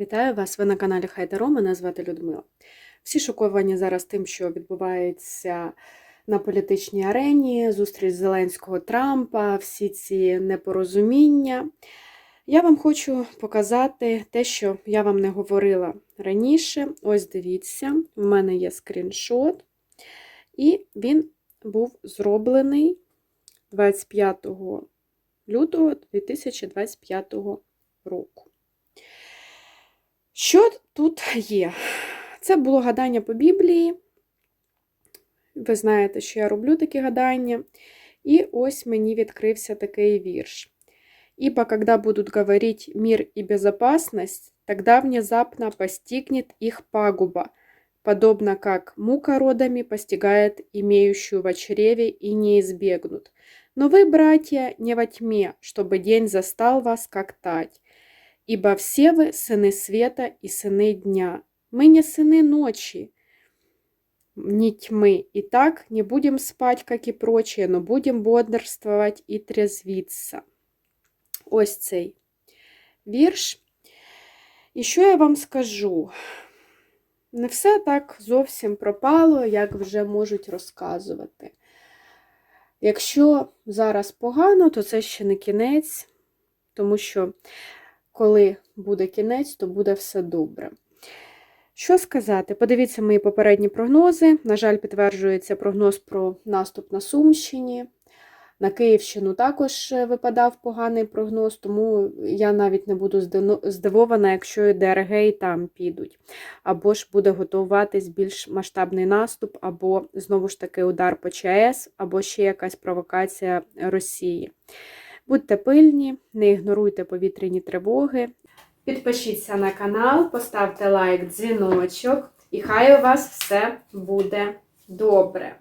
Вітаю вас! Ви на каналі Хайдаро. Мене звати Людмила. Всі шоковані зараз тим, що відбувається на політичній арені, зустріч Зеленського Трампа, всі ці непорозуміння. Я вам хочу показати те, що я вам не говорила раніше. Ось дивіться, в мене є скріншот, і він був зроблений 25 лютого 2025 року. Що тут є? Це було гадання по Біблії. Ви знаєте, що я роблю такі гадання. І ось мені відкрився такий вірш. Ибо когда будут говорить мир и безопасность, тогда внезапно постигнет их пагуба, подобно как мука родами постигает имеющую в чреве и не избегнут. Но вы, братья, не во тьме, чтобы день застал вас, как тать. Ибо все вы сыны света и сыны дня. Мы не сыны ночи, ни тьмы. И так не будем спать, как и прочие, но будем бодрствовать и трезвиться. Ось цей вірш. І що я вам скажу? Не все так зовсім пропало, як вже можуть розказувати. Якщо зараз погано, то це ще не кінець, тому що коли буде кінець, то буде все добре. Що сказати? Подивіться мої попередні прогнози. На жаль, підтверджується прогноз про наступ на Сумщині. На Київщину також випадав поганий прогноз, тому я навіть не буду здивована, якщо і ДРГ і там підуть. Або ж буде готуватись більш масштабний наступ, або знову ж таки удар по ЧАЕС, або ще якась провокація Росії. Будьте пильні, не ігноруйте повітряні тривоги. Підпишіться на канал, поставте лайк, дзвіночок, і хай у вас все буде добре.